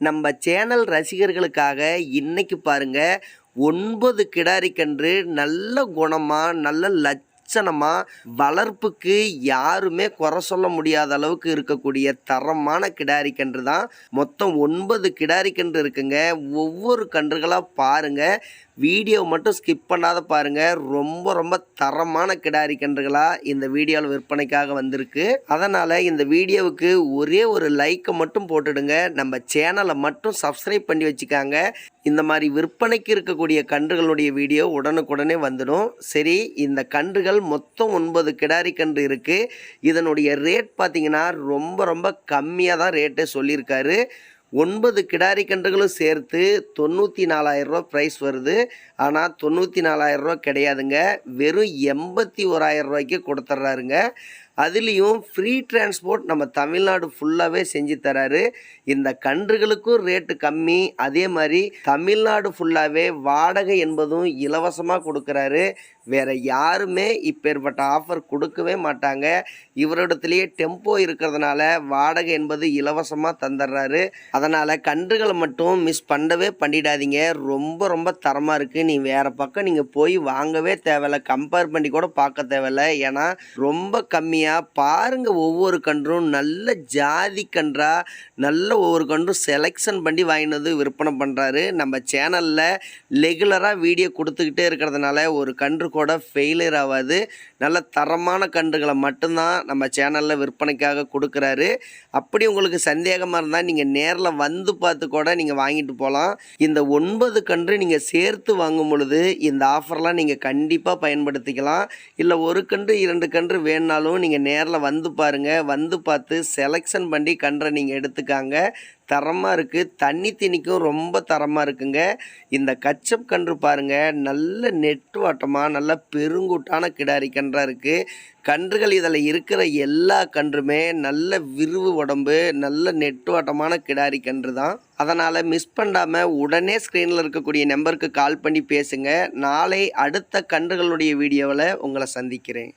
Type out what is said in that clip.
நம்ம சேனல் ரசிகர்களுக்காக இன்றைக்கி பாருங்க ஒன்பது கிடாரி கன்று நல்ல குணமாக நல்ல லட்சணமாக வளர்ப்புக்கு யாருமே குறை சொல்ல முடியாத அளவுக்கு இருக்கக்கூடிய தரமான கிடாரி கன்று தான். மொத்தம் ஒன்பது கிடாரி கன்று இருக்குங்க. ஒவ்வொரு கன்றுகளாக பாருங்க. வீடியோ மட்டும் ஸ்கிப் பண்ணாத பாருங்க. ரொம்ப ரொம்ப தரமான கிடாரி கன்றுகளாக இந்த வீடியோவில் விற்பனைக்காக வந்திருக்கு. அதனால் இந்த வீடியோவுக்கு ஒரே ஒரு லைக்கை மட்டும் போட்டுடுங்க. நம்ம சேனலை மட்டும் சப்ஸ்கிரைப் பண்ணி வச்சுக்காங்க. இந்த மாதிரி விற்பனைக்கு இருக்கக்கூடிய கன்றுகளுடைய வீடியோ உடனுக்குடனே வந்துடும். சரி இந்த கன்றுகள் மொத்தம் ஒன்பது கிடாரி கன்று இருக்குது இதனுடைய ரேட் பார்த்திங்கன்னா ரொம்ப ரொம்ப கம்மியாக தான் ரேட்டே சொல்லியிருக்காரு. ஒன்பது கிடாரி கன்றுகளும் சேர்த்து தொண்ணூற்றி நாலாயிரரூவா ப்ரைஸ் வருது. ஆனால் தொண்ணூற்றி நாலாயிரரூவா கிடையாதுங்க. வெறும் எண்பத்தி ஓராயிரம் ரூபாய்க்கு கொடுத்துட்றாருங்க அதுலேயும் ஃப்ரீ டிரான்ஸ்போர்ட் நம்ம தமிழ்நாடு ஃபுல்லாகவே செஞ்சு தராரு. இந்த கன்றுகளுக்கும் ரேட்டு கம்மி. அதே மாதிரி தமிழ்நாடு ஃபுல்லாகவே வாடகை என்பதும் இலவசமாக கொடுக்குறாரு. வேறு யாருமே இப்பேற்பட்ட ஆஃபர் கொடுக்கவே மாட்டாங்க. இவரிடத்துலேயே டெம்போ இருக்கிறதுனால வாடகை என்பது இலவசமாக தந்துடுறாரு அதனால் கன்றுகளை மட்டும் மிஸ் பண்ணவே பண்ணிடாதீங்க. ரொம்ப ரொம்ப தரமாக இருக்குது நீ வேறு பக்கம் நீங்கள் போய் வாங்கவே தேவையில்ல. கம்பேர் பண்ணி கூட பார்க்க தேவையில்ல. ஏன்னா ரொம்ப கம்மியாக பாருங்கள் ஒவ்வொரு கன்றும் நல்ல ஜாதி கன்றாக நல்ல ஒவ்வொரு கன்றும் செலெக்ஷன் பண்ணி வாங்கினது வந்து விற்பனை பண்ணுறாரு நம்ம சேனலில் ரெகுலராக வீடியோ கொடுத்துக்கிட்டே இருக்கிறதுனால ஒரு கன்று கூட ஃபெயிலியர் ஆகாது. நல்ல தரமான கன்றுகளை மட்டும்தான் நம்ம சேனலில் விற்பனைக்காக கொடுக்குறாரு. அப்படி உங்களுக்கு சந்தேகமாக இருந்தால் நீங்கள் நேரில் வந்து பார்த்து கூட நீங்கள் வாங்கிட்டு போகலாம் இந்த ஒன்பது கன்று நீங்கள் சேர்த்து வாங்கும் பொழுது இந்த ஆஃபர்லாம் நீங்கள் கண்டிப்பாக பயன்படுத்திக்கலாம். இல்லை ஒரு கன்று இரண்டு கன்று வேணுனாலும் நீங்கள் நேரில் வந்து பாருங்கள் வந்து பார்த்து செலெக்ஷன் பண்ணி கன்றை நீங்கள் எடுத்துக்காங்க. தரமாக இருக்குது தண்ணி திணிக்கும் ரொம்ப தரமாக இருக்குங்க. இந்த கச்சப் கன்று பாருங்கள் நல்ல நெட்டுவாட்டமாக நல்ல பெருங்கூட்டான கிடாரி கன்றாக இருக்குது கன்றுகள் இதில் இருக்கிற எல்லா கன்றுமே நல்ல விரிவு உடம்பு நல்ல நெட்டுவாட்டமான கிடாரி கன்று தான். அதனால் மிஸ் பண்ணாமல் உடனே ஸ்க்ரீனில் இருக்கக்கூடிய நம்பருக்கு கால் பண்ணி பேசுங்க. நாளை அடுத்த கன்றுகளுடைய வீடியோவில் உங்களை சந்திக்கிறேன்.